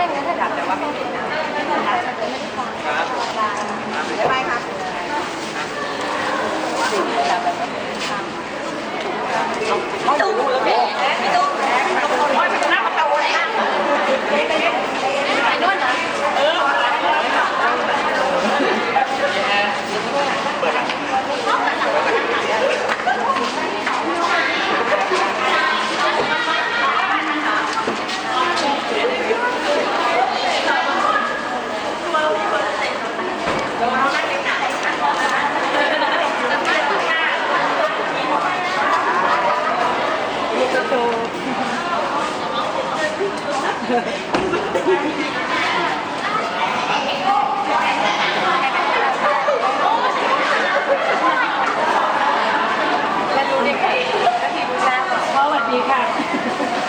那你们在家等吧 และดูในเพจก็ทีมชาติสวัสดีค่ะ